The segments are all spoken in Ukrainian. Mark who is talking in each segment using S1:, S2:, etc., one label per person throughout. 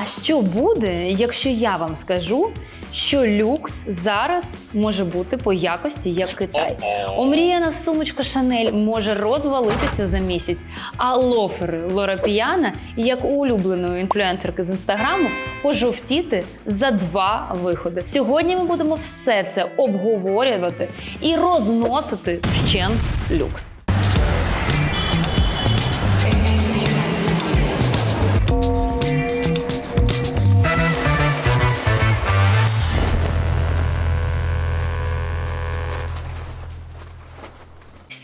S1: А що буде, якщо я вам скажу, що люкс зараз може бути по якості як Китай? Омріяна сумочка Шанель може розвалитися за місяць, а лофери Лора Піана, як улюбленої інфлюенсерки з інстаграму, пожовтіти за два виходи. Сьогодні ми будемо все це обговорювати і розносити вщент люкс.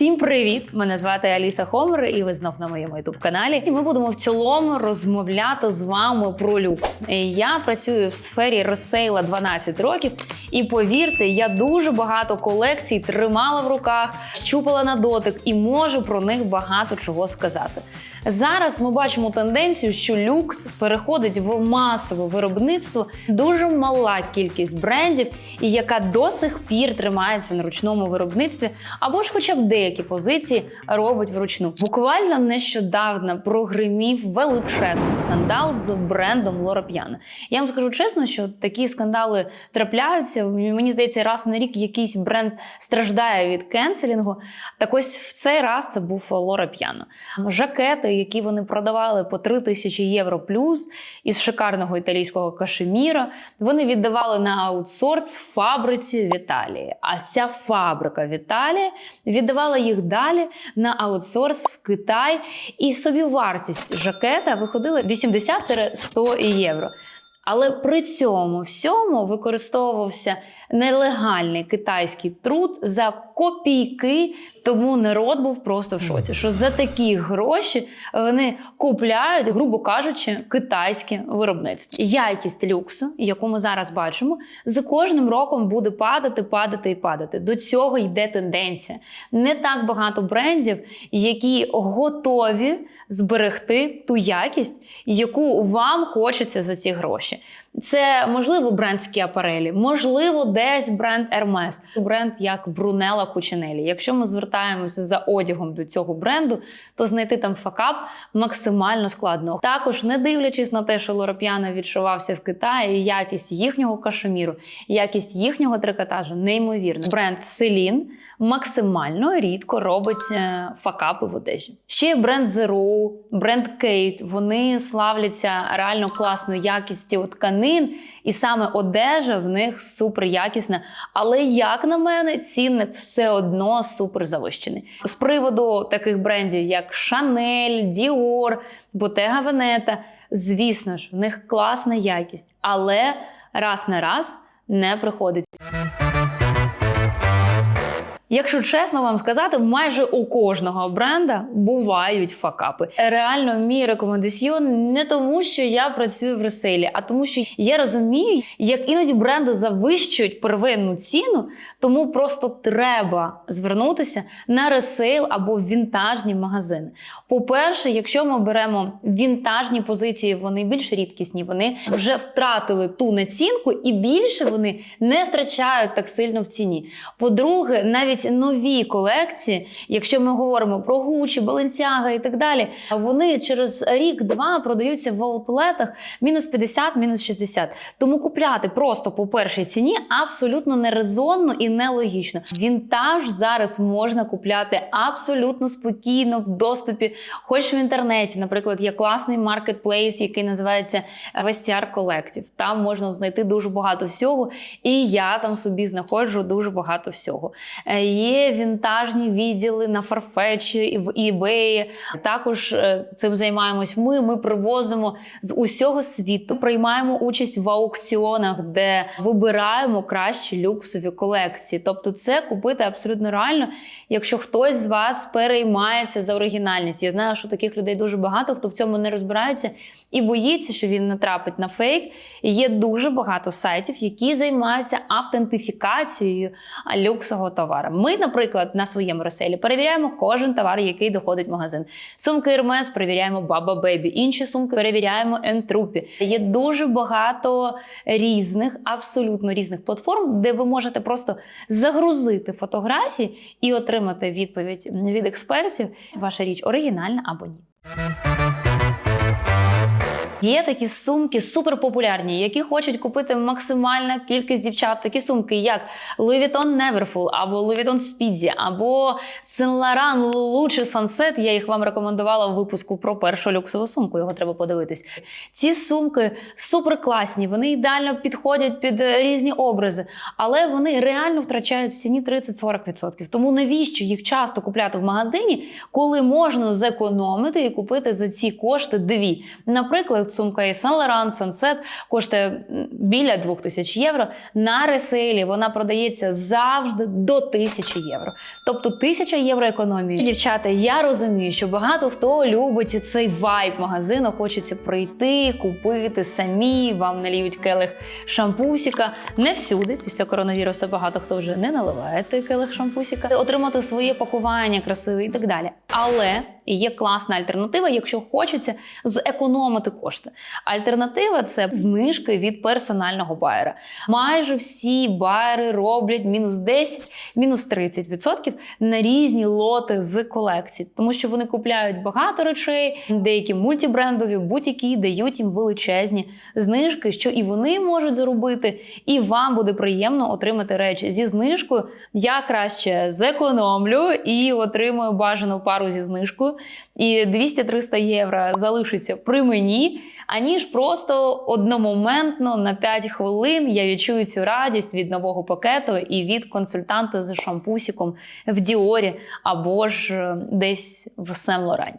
S1: Всім привіт! Мене звати Аліса Хомер, і ви знов на моєму youtube каналі. І ми будемо в цілому розмовляти з вами про люкс. Я працюю в сфері ресейла 12 років, і повірте, я дуже багато колекцій тримала в руках, щупала на дотик і можу про них багато чого сказати. Зараз ми бачимо тенденцію, що люкс переходить в масове виробництво. Дуже мала кількість брендів, і яка до сих пір тримається на ручному виробництві, або ж, хоча б деякі позиції робить вручну. Буквально нещодавно прогримів величезний скандал з брендом Лора П'яна. Я вам скажу чесно, що такі скандали трапляються. Мені здається, раз на рік якийсь бренд страждає від кенселінгу. Так ось в цей раз це був Лора П'яна. Жакети, які вони продавали по 3 тисячі євро плюс із шикарного італійського кашеміра, вони віддавали на аутсорс фабриці в Італії. А ця фабрика в Італії віддавала їх далі на аутсорс в Китай, і собівартість жакета виходила 80-100 євро. Але при цьому всьому використовувався нелегальний китайський труд за копійки. Тому народ був просто в шоці, що за такі гроші вони купляють, грубо кажучи, китайське виробництво. Якість люксу, яку ми зараз бачимо, з кожним роком буде падати, падати і падати. До цього йде тенденція. Не так багато брендів, які готові зберегти ту якість, яку вам хочеться за ці гроші. Це можливо бренд Скіапарелі, можливо, десь бренд Hermes, бренд як Брунелла Кучинелі. Якщо ми звертаємося за одягом до цього бренду, то знайти там факап максимально складно. Також не дивлячись на те, що Лороп'яна відшивався в Китаї, якість їхнього кашеміру, якість їхнього трикотажу неймовірна. Бренд Селін максимально рідко робить е, факапи в одежі. Ще бренд Zero, бренд Kate. Вони славляться реально класною якістю тканин, і саме одежа в них супер якісна. Але як на мене, цінник все одно супер завищений. З приводу таких брендів, як Chanel, Dior, Bottega Veneta, звісно ж, в них класна якість, але раз на раз не приходить. Якщо чесно вам сказати, майже у кожного бренда бувають факапи. Реально, мій рекомендаціон не тому, що я працюю в ресейлі, а тому, що я розумію, як іноді бренди завищують первинну ціну, тому просто треба звернутися на ресейл або вінтажні магазини. По-перше, якщо ми беремо вінтажні позиції, вони більш рідкісні, вони вже втратили ту націнку, і більше вони не втрачають так сильно в ціні. По-друге, навіть нові колекції, якщо ми говоримо про Gucci, Balenciaga і так далі, вони через рік-два продаються в аутлетах мінус 50, мінус 60. Тому купляти просто по першій ціні абсолютно нерезонно і нелогічно. Вінтаж зараз можна купляти абсолютно спокійно в доступі, хоч в інтернеті. Наприклад, є класний маркетплейс, який називається Vestiaire Collective. Там можна знайти дуже багато всього, і я там собі знаходжу дуже багато всього. Є вінтажні відділи на Farfetch, в eBay. Також е, цим займаємось ми. Ми привозимо з усього світу, приймаємо участь в аукціонах, де вибираємо кращі люксові колекції. Тобто, це купити абсолютно реально, якщо хтось з вас переймається за оригінальність. Я знаю, що таких людей дуже багато, хто в цьому не розбирається і боїться, що він натрапить на фейк. Є дуже багато сайтів, які займаються автентифікацією люксового товару. Ми, наприклад, на своєму реселі перевіряємо кожен товар, який доходить в магазин. Сумки Hermes перевіряємо Baba Baby, інші сумки перевіряємо Entrupі. Є дуже багато різних, абсолютно різних платформ, де ви можете просто загрузити фотографії і отримати відповідь від експертів. Ваша річ оригінальна або ні. Є такі сумки суперпопулярні, які хочуть купити максимальна кількість дівчат. Такі сумки, як Louis Vuitton Neverfull, або Louis Vuitton Speedy, або Saint Laurent Lulu чи Sunset. Я їх вам рекомендувала у випуску про першу люксову сумку. Його треба подивитись. Ці сумки суперкласні, вони ідеально підходять під різні образи, але вони реально втрачають в ціні 30-40%. Тому навіщо їх часто купляти в магазині, коли можна зекономити і купити за ці кошти дві? Наприклад, сумка і Saint Laurent Sunset коштує біля 2000 євро. На ресейлі вона продається завжди до 1000 євро. Тобто 1000 євро економії. Дівчата, я розумію, що багато хто любить цей вайб магазину, хочеться прийти, купити самі, вам наліють келих шампусіка. Не всюди, після коронавірусу багато хто вже не наливає той келих шампусіка, отримати своє пакування красиве і так далі. Але є класна альтернатива, якщо хочеться зекономити кошти. Альтернатива це знижки від персонального байера. Майже всі байери роблять мінус 10, мінус 30% на різні лоти з колекцій, тому що вони купляють багато речей, деякі мультібрендові, будь-які дають їм величезні знижки, що і вони можуть заробити, і вам буде приємно отримати речі зі знижкою. Я краще зекономлю і отримую бажану пару зі знижкою. І 200-300 євро залишиться при мені, аніж просто одномоментно на 5 хвилин я відчую цю радість від нового пакету і від консультанта з шампусіком в Діорі або ж е, десь в Сен Лорань.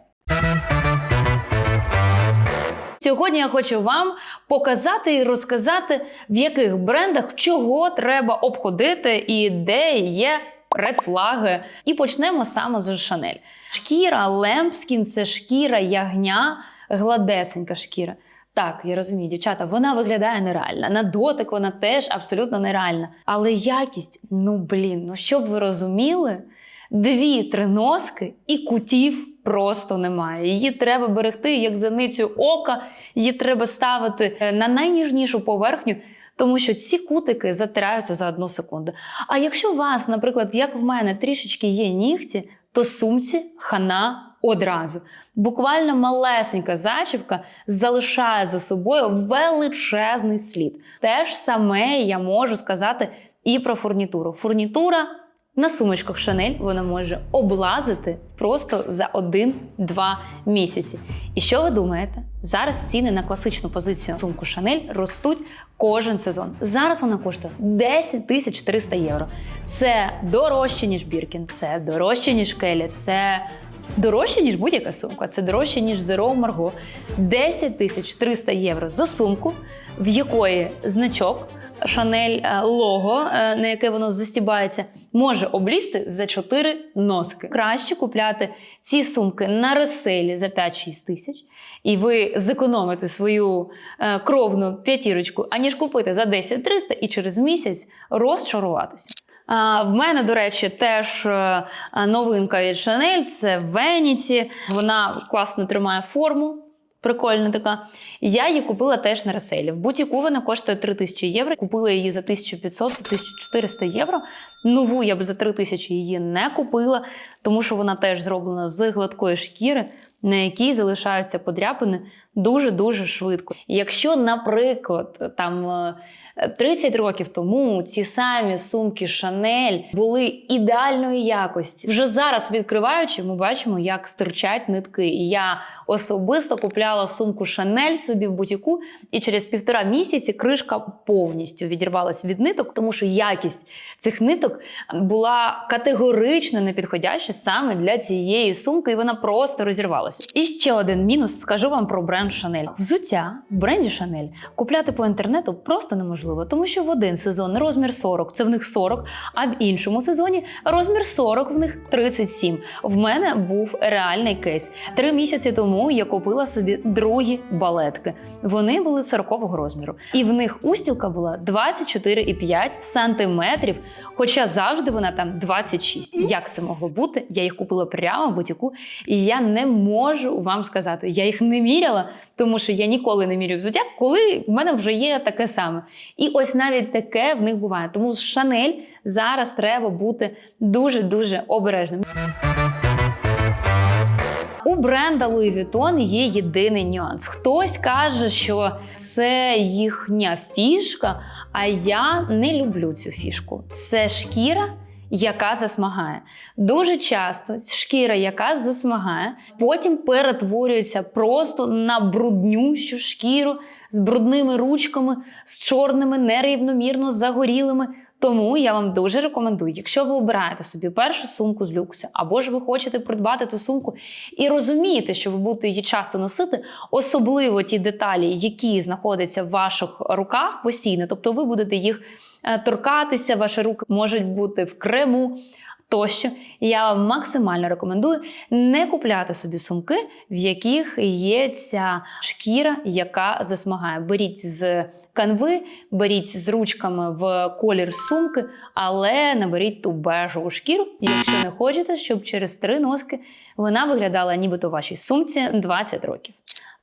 S1: Сьогодні я хочу вам показати і розказати, в яких брендах чого треба обходити і де є редфлаги. І почнемо саме з Шанель. Шкіра Лемпскін це шкіра ягня, гладесенька шкіра. Так, я розумію, дівчата, вона виглядає нереальна. На дотик вона теж абсолютно нереальна. Але якість, ну блін, ну щоб ви розуміли, дві-три носки і кутів просто немає. Її треба берегти як зеницю ока, її треба ставити е, на найніжнішу поверхню. Тому що ці кутики затираються за одну секунду. А якщо у вас, наприклад, як в мене, трішечки є нігті, то сумці хана одразу. Буквально малесенька зачіпка залишає за собою величезний слід. Те ж саме я можу сказати і про фурнітуру. Фурнітура на сумочках Шанель вона може облазити просто за 1-2 місяці. І що ви думаєте? Зараз ціни на класичну позицію сумку Шанель ростуть кожен сезон. Зараз вона коштує 10 тисяч 300 євро. Це дорожче, ніж Біркін, це дорожче, ніж Келі, це дорожче, ніж будь-яка сумка. Це дорожче, ніж Zero Margot. 10 тисяч 300 євро за сумку, в якої значок Шанель лого, е, на яке воно застібається, може облізти за 4 носки. Краще купляти ці сумки на реселі за 5-6 тисяч, і ви зекономите свою е, кровну п'ятірочку, аніж купити за 10-300 і через місяць розчаруватися. В мене, до речі, теж е, новинка від Chanel – це Веніці. Вона класно тримає форму. Прикольна така. Я її купила теж на реселі. В бутіку вона коштує 3000 євро. Купила її за 1500-1400 євро. Нову я б за 3000 її не купила, тому що вона теж зроблена з гладкої шкіри, на якій залишаються подряпини дуже-дуже швидко. Якщо, наприклад, там. Е, 30 років тому ці самі сумки Шанель були ідеальної якості. Вже зараз відкриваючи, ми бачимо, як стирчать нитки. Я особисто купляла сумку Шанель собі в бутіку, і через півтора місяці кришка повністю відірвалась від ниток, тому що якість цих ниток була категорично непідходяща саме для цієї сумки, і вона просто розірвалася. І ще один мінус скажу вам про бренд Шанель. Взуття в бренді Шанель купляти по інтернету просто неможливо, тому що в один сезон розмір 40 це в них 40, а в іншому сезоні розмір 40 в них 37. В мене був реальний кейс. Три місяці тому я купила собі другі балетки. Вони були 40-го розміру, і в них устілка була 24,5 сантиметрів. Хоча завжди вона там 26. Як це могло бути? Я їх купила прямо в бутіку, і я не можу вам сказати. Я їх не міряла, тому що я ніколи не мірю взуття, коли в мене вже є таке саме. І ось навіть таке в них буває. Тому з Шанель зараз треба бути дуже дуже обережним. У бренда Louis Vuitton є єдиний нюанс. Хтось каже, що це їхня фішка, а я не люблю цю фішку. Це шкіра. Яка засмагає. Дуже часто шкіра, яка засмагає, потім перетворюється просто на бруднющу шкіру з брудними ручками, з чорними, нерівномірно загорілими. Тому я вам дуже рекомендую, якщо ви обираєте собі першу сумку з люксу, або ж ви хочете придбати ту сумку і розумієте, що ви будете її часто носити, особливо ті деталі, які знаходяться в ваших руках постійно, тобто ви будете їх торкатися, ваші руки можуть бути в крему. Тощо я вам максимально рекомендую не купляти собі сумки, в яких є ця шкіра, яка засмагає. Беріть з канви, беріть з ручками в колір сумки, але не беріть ту бежеву шкіру, якщо не хочете, щоб через три носки вона виглядала нібито в вашій сумці 20 років.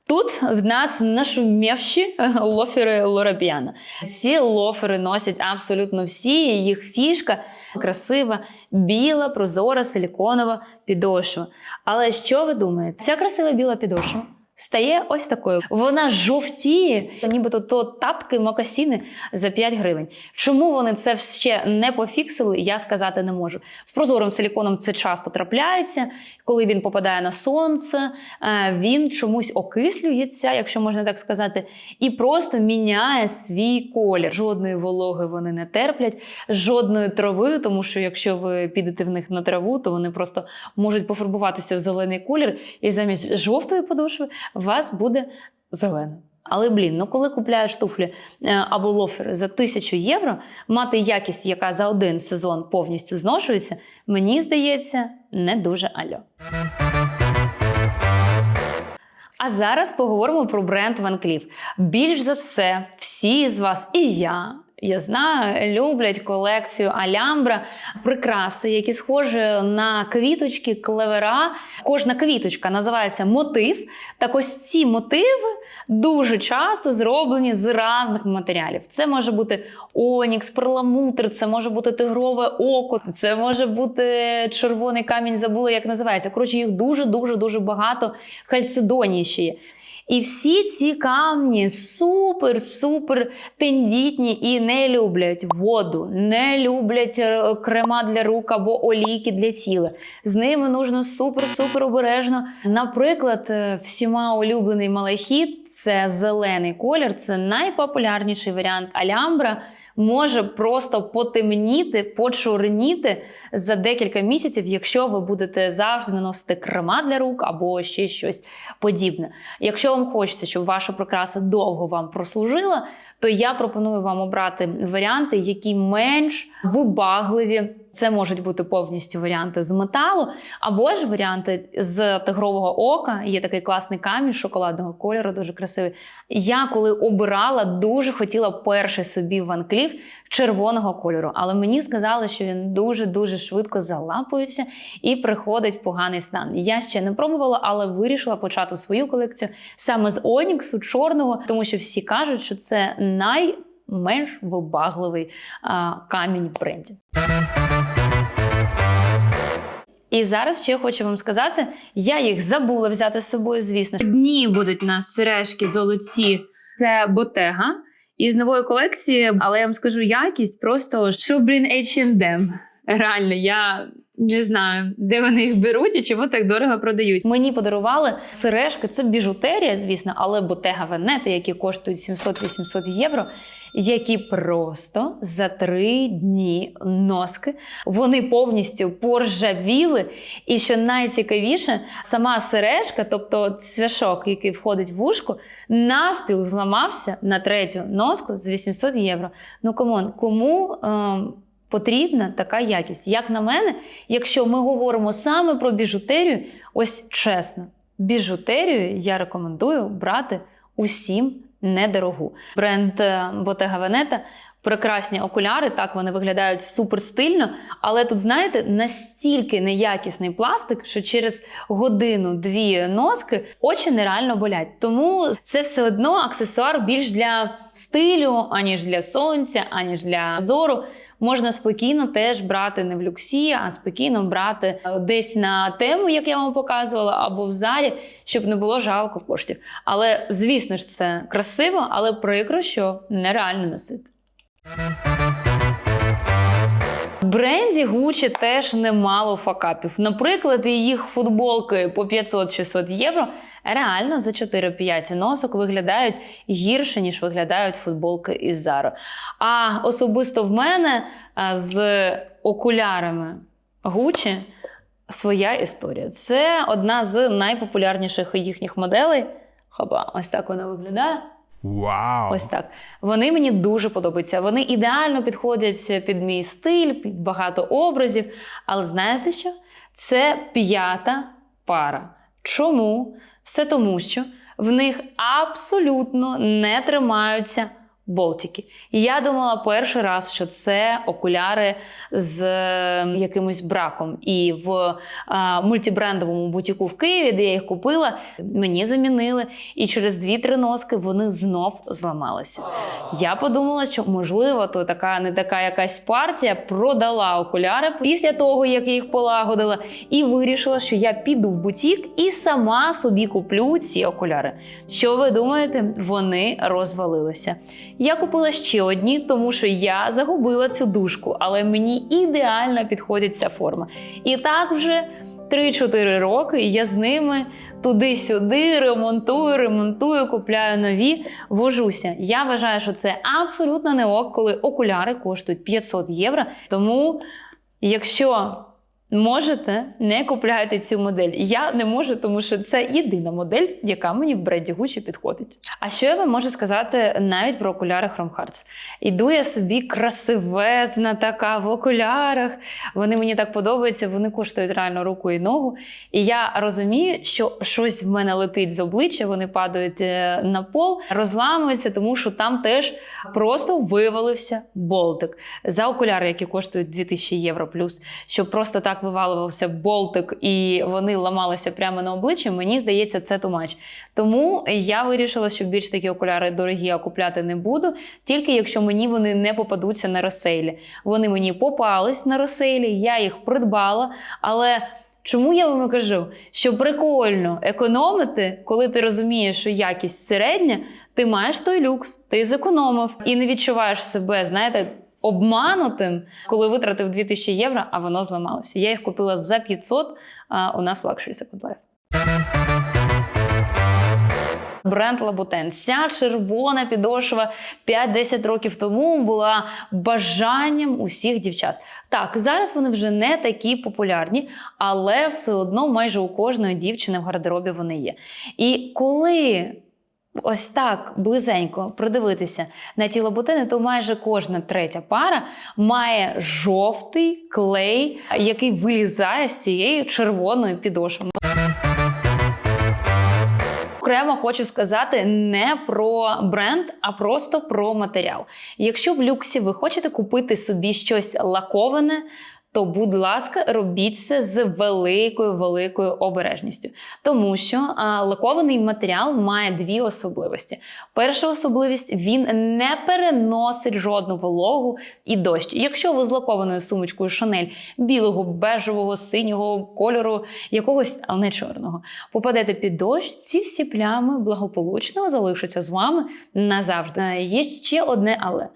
S1: Тут в нас нашумівші лофери Лорабіана. Ці лофери носять абсолютно всі. Їх фішка красива, біла, прозора, силіконова підошва. Але що ви думаєте? Ця красива біла підошва стає ось такою. Вона жовтіє, нібито то тапки, мокасіни за 5 гривень. Чому вони це ще не пофіксили, я сказати не можу. З прозорим силіконом це часто трапляється. Коли він попадає на сонце, е, він чомусь окислюється, якщо можна так сказати, і просто міняє свій колір. Жодної вологи вони не терплять, жодної трави, тому що якщо ви підете в них на траву, то вони просто можуть пофарбуватися в зелений колір, і замість жовтої подошви вас буде зелена. Але блін, ну коли купляєш туфлі е, або лофери за тисячу євро, мати якість, яка за один сезон повністю зношується, мені здається, не дуже альо. А зараз поговоримо про бренд Van Cleef. Більш за все, всі з вас і я. Я знаю, люблять колекцію Алямбра, прикраси, які схожі на квіточки, клевера. Кожна квіточка називається мотив. Так ось ці мотиви дуже часто зроблені з різних матеріалів. Це може бути онікс, перламутр, це може бути тигрове око, це може бути червоний камінь, забула, як називається. Коротше, їх дуже дуже багато. Є. І всі ці камні супер-супер тендітні і не люблять воду, не люблять е, крема для рук або олійки для тіла. З ними нужно супер-супер обережно. Наприклад, е, всіма улюблений малахіт це зелений колір, це найпопулярніший варіант Алямбра. Може просто потемніти, почорніти за декілька місяців, якщо ви будете завжди наносити крема для рук або ще щось подібне. Якщо вам хочеться, щоб ваша прикраса довго вам прослужила, то я пропоную вам обрати варіанти, які менш вибагливі. Це можуть бути повністю варіанти з металу, або ж варіанти з тигрового ока. Є такий класний камінь шоколадного кольору, дуже красивий. Я коли обирала, дуже хотіла перший собі Ван Кліф червоного кольору, але мені сказали, що він дуже дуже швидко залапується і приходить в поганий стан. Я ще не пробувала, але вирішила почати свою колекцію саме з Оніксу чорного, тому що всі кажуть, що це найменш вибагливий а, камінь в бренді. І зараз ще хочу вам сказати, я їх забула взяти з собою, звісно. Дні будуть у нас сережки золоті. Це ботега із нової колекції, але я вам скажу якість просто що, блін, H&M. Реально, я не знаю, де вони їх беруть і чому так дорого продають. Мені подарували сережки, це біжутерія, звісно, але ботега Венети, які коштують 700-800 євро, які просто за три дні носки вони повністю поржавіли. І що найцікавіше, сама сережка, тобто цвяшок, який входить в ушко, навпіл зламався на третю носку з 800 євро. Ну камон, кому. Ем, Потрібна така якість. Як на мене, якщо ми говоримо саме про біжутерію, ось чесно, біжутерію я рекомендую брати усім недорогу. Бренд е, Bottega Veneta прекрасні окуляри, так вони виглядають супер стильно, але тут, знаєте, настільки неякісний пластик, що через годину-дві носки очі нереально болять. Тому це все одно аксесуар більш для стилю, аніж для сонця, аніж для зору. Можна спокійно теж брати не в люксі, а спокійно брати е, десь на тему, як я вам показувала, або в залі, щоб не було жалко коштів. Але звісно ж, це красиво, але прикро, що нереально носити. Бренді Gucci теж немало факапів. Наприклад, їх футболки по 500-600 євро реально за 4-5 носок виглядають гірше, ніж виглядають футболки із Zara. А особисто в мене з окулярами Gucci своя історія. Це одна з найпопулярніших їхніх моделей. Хоба, ось так вона виглядає.
S2: Вау!
S1: Ось так. Вони мені дуже подобаються. Вони ідеально підходять під мій стиль, під багато образів. Але знаєте що? Це п'ята пара. Чому? Все тому, що в них абсолютно не тримаються болтики. І я думала перший раз, що це окуляри з е, якимось браком. І в е, мультибрендовому бутіку в Києві, де я їх купила, мені замінили. І через 2-3 носки вони знов зламалися. Я подумала, що можливо, то така не така якась партія продала окуляри після того, як я їх полагодила, і вирішила, що я піду в бутік і сама собі куплю ці окуляри. Що ви думаєте? Вони розвалилися. Я купила ще одні, тому що я загубила цю дужку, але мені ідеально підходить ця форма. І так вже 3-4 роки я з ними туди-сюди ремонтую, ремонтую, купляю нові, вожуся. Я вважаю, що це абсолютно не ок, коли окуляри коштують 500 євро. Тому, якщо можете, не купляйте цю модель. Я не можу, тому що це єдина модель, яка мені в бренді Gucci підходить. А що я вам можу сказати навіть про окуляри Chrome Hearts? Іду я собі красивезна така в окулярах. Вони мені так подобаються, вони коштують реально руку і ногу. І я розумію, що щось в мене летить з обличчя, вони падають е, на пол, розламуються, тому що там теж просто вивалився болтик. За окуляри, які коштують 2000 євро плюс, щоб просто так вивалювався болтик і вони ламалися прямо на обличчі, мені здається, це тумач. Тому я вирішила, що більш такі окуляри дорогі я купляти не буду, тільки якщо мені вони не попадуться на розсейлі. Вони мені попались на розсейлі, я їх придбала, але. Чому я вам кажу, що прикольно економити, коли ти розумієш, що якість середня, ти маєш той люкс, ти зекономив і не відчуваєш себе, знаєте, обманутим, коли витратив 2000 євро, а воно зламалося. Я їх купила за 500 а у нас в Luxury Second Life. Бренд Лабутен. Ця червона підошва 5-10 років тому була бажанням усіх дівчат. Так, зараз вони вже не такі популярні, але все одно майже у кожної дівчини в гардеробі вони є. І коли ось так близенько придивитися на ті лабутени, то майже кожна третя пара має жовтий клей, який вилізає з цієї червоної підошви. Окремо хочу сказати не про бренд, а просто про матеріал. Якщо в люксі ви хочете купити собі щось лаковане, то, будь ласка, робіть це з великою великою обережністю, тому що а, лакований матеріал має дві особливості. Перша особливість він не переносить жодну вологу і дощ. Якщо ви з лакованою сумочкою Шанель білого, бежевого, синього кольору, якогось, але не чорного, попадете під дощ, ці всі плями благополучно залишаться з вами назавжди. Е, Є ще одне але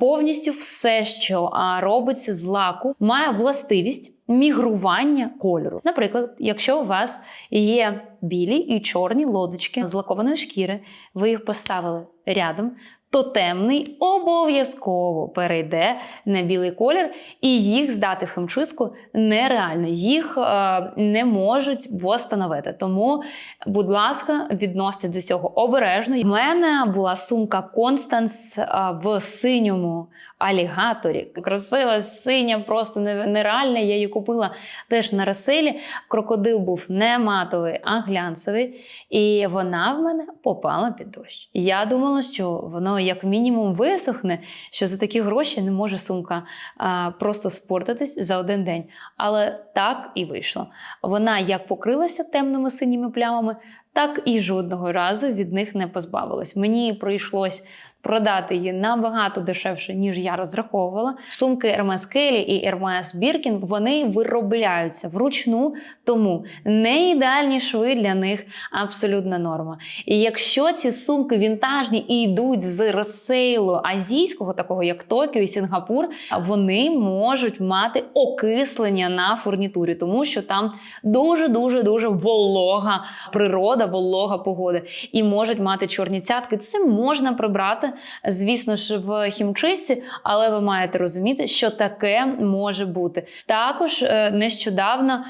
S1: повністю все, що робиться з лаку, має властивість мігрування кольору. Наприклад, якщо у вас є білі і чорні лодочки з лакованої шкіри, ви їх поставили рядом, то темний обов'язково перейде на білий колір, і їх здати в химчистку нереально. Їх е, не можуть восстановити. Тому, будь ласка, відносьте до цього обережно. У мене була сумка Constance е, в синьому алігаторі. Красива, синя, просто нереальна. Я її купила теж на розселі. Крокодил був не матовий, а глянцевий. І вона в мене попала під дощ. Я думала, що воно як мінімум висохне, що за такі гроші не може сумка а, просто спортитись за один день. Але так і вийшло. Вона як покрилася темними синіми плямами, так і жодного разу від них не позбавилась. Мені прийшлось продати її набагато дешевше, ніж я розраховувала. Сумки Hermes Kelly і Hermes Birkin, вони виробляються вручну, тому не ідеальні шви для них абсолютна норма. І якщо ці сумки вінтажні і йдуть з розсейлу азійського, такого як Токіо і Сінгапур, вони можуть мати окислення на фурнітурі, тому що там дуже дуже дуже волога природа, волога погода, і можуть мати чорні цятки. Це можна прибрати, звісно ж, в хімчистці, але ви маєте розуміти, що таке може бути. Також е, нещодавно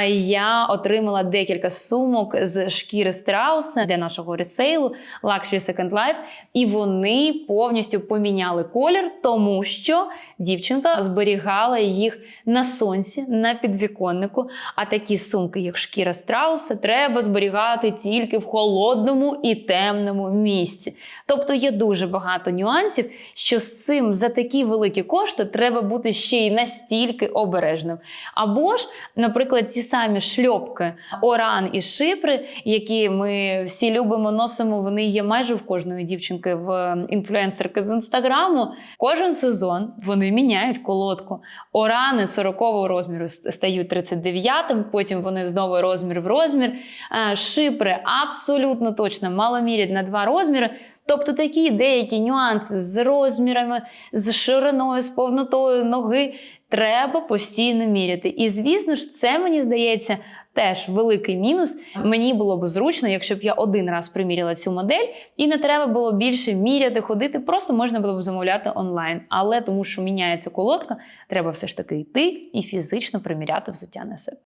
S1: е, я отримала декілька сумок з шкіри страуса для нашого ресейлу Luxury Second Life, і вони повністю поміняли колір, тому що дівчинка зберігала їх на сонці, на підвіконнику. А такі сумки, як шкіра страуса, треба зберігати тільки в холодному і темному місці. Тобто є дуже багато нюансів, що з цим за такі великі кошти треба бути ще й настільки обережним. Або ж, наприклад, ті самі шльопки Оран і Шипри, які ми всі любимо, носимо, вони є майже в кожної дівчинки в інфлюенсерки з інстаграму. Кожен сезон вони міняють колодку. Орани 40-го розміру стають 39-м, потім вони знову розмір в розмір. Е, Шипри абсолютно точно мало мірять на два розміри. Тобто такі деякі нюанси з розмірами, з шириною, з повнотою ноги треба постійно міряти. І звісно ж, це мені здається теж великий мінус. Мені було б зручно, якщо б я один раз приміряла цю модель, і не треба було більше міряти, ходити. Просто можна було б замовляти онлайн. Але тому, що міняється колодка, треба все ж таки йти і фізично приміряти взуття на себе.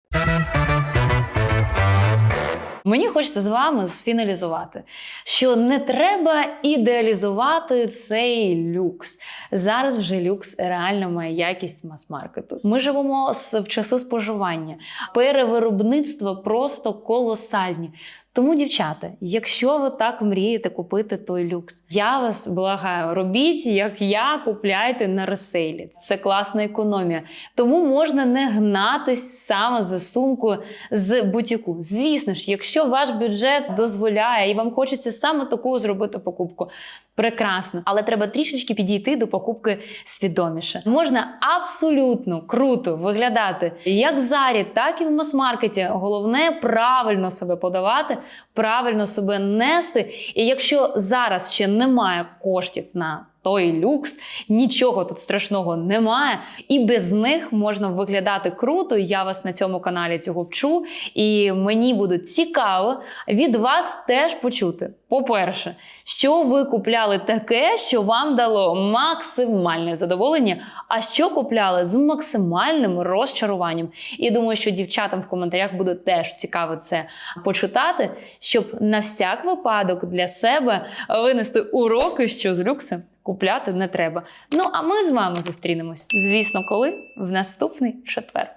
S1: Мені хочеться з вами сфіналізувати, що не треба ідеалізувати цей люкс. Зараз вже люкс реально має якість мас-маркету. Ми живемо в часи споживання. Перевиробництво просто колосальні. Тому, дівчата, якщо ви так мрієте купити той люкс, я вас благаю, робіть, як я, купляйте на ресейлі. Це класна економія. Тому можна не гнатись саме за сумкою з бутіку. Звісно ж, якщо ваш бюджет дозволяє і вам хочеться саме таку зробити покупку, прекрасно, але треба трішечки підійти до покупки свідоміше. Можна абсолютно круто виглядати як в зарі, так і в мас-маркеті. Головне правильно себе подавати, правильно себе нести. І якщо зараз ще немає коштів на той люкс, нічого тут страшного немає, і без них можна виглядати круто. Я вас на цьому каналі цього вчу, і мені буде цікаво від вас теж почути. По-перше, що ви купляли таке, що вам дало максимальне задоволення, а що купляли з максимальним розчаруванням. І думаю, що дівчатам в коментарях буде теж цікаво це почитати, щоб на всяк випадок для себе винести уроки, що з люксом купляти не треба. Ну а ми з вами зустрінемось, звісно, коли в наступний четвер.